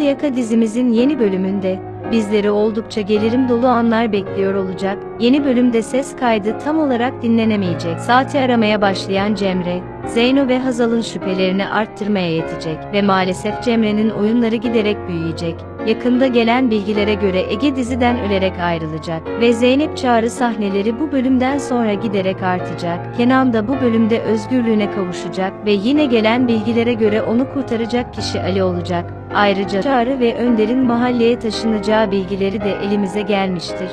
Yaka dizimizin yeni bölümünde bizleri oldukça gelirim dolu anlar bekliyor olacak. Yeni bölümde ses kaydı tam olarak dinlenemeyecek. Saati aramaya başlayan Cemre, Zeyno ve Hazal'ın şüphelerini arttırmaya yetecek ve maalesef Cemre'nin oyunları giderek büyüyecek. Yakında gelen bilgilere göre Ege diziden ölerek ayrılacak ve Zeynep Çağrı sahneleri bu bölümden sonra giderek artacak. Kenan da bu bölümde özgürlüğüne kavuşacak ve yine gelen bilgilere göre onu kurtaracak kişi Ali olacak. Ayrıca Çağrı ve Önder'in mahalleye taşınacağı bilgileri de elimize gelmiştir.